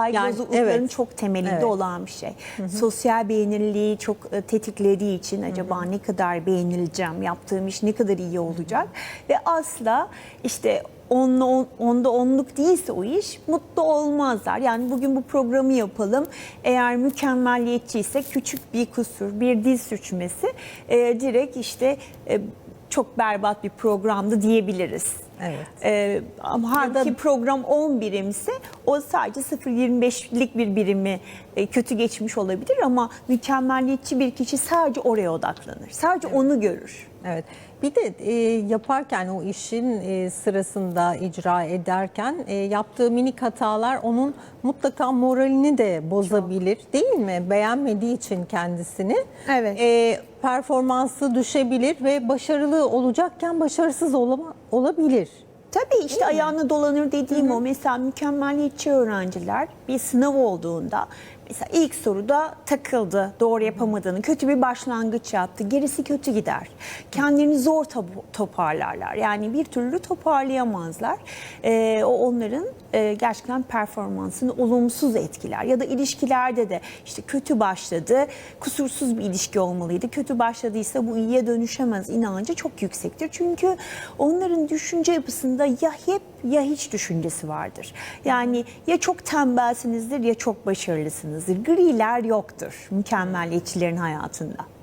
Saygı Yani, evet. çok temelinde Evet. olan bir şey. Sosyal beğenilirliği çok e, tetiklediği için acaba ne kadar beğenileceğim, yaptığım iş ne kadar iyi olacak ve asla işte onla on, onda onluk değilse o iş mutlu olmazlar. Yani bugün bu programı yapalım. Eğer mükemmeliyetçiyse küçük bir kusur, bir dil sürçmesi e, direkt işte e, çok berbat bir programdı diyebiliriz. Evet. Ee, ama halbuki program 10 birimse o sadece 0.25'lik bir birimi e, kötü geçmiş olabilir ama mükemmeliyetçi bir kişi sadece oraya odaklanır. Sadece onu görür. Evet. Bir de e, yaparken o işin e, sırasında icra ederken e, yaptığı minik hatalar onun mutlaka moralini de bozabilir değil mi? Beğenmediği için kendisini. Evet. E, performansı düşebilir ve başarılı olacakken başarısız olama, olabilir. Tabii işte ayağına dolanır dediğim o. Mesela mükemmeliyetçi öğrenciler bir sınav olduğunda mesela ilk soruda takıldı, doğru yapamadığını, kötü bir başlangıç yaptı, gerisi kötü gider. Kendilerini zor toparlarlar. Yani bir türlü toparlayamazlar. Ee, o onların e, gerçekten performansını olumsuz etkiler. Ya da ilişkilerde de işte kötü başladı, kusursuz bir ilişki olmalıydı. Kötü başladıysa bu iyiye dönüşemez inancı çok yüksektir. Çünkü onların düşünce yapısında ya hep ya hiç düşüncesi vardır. Yani ya çok tembelsinizdir ya çok başarılısınızdır. Griler yoktur mükemmeliyetçilerin hayatında.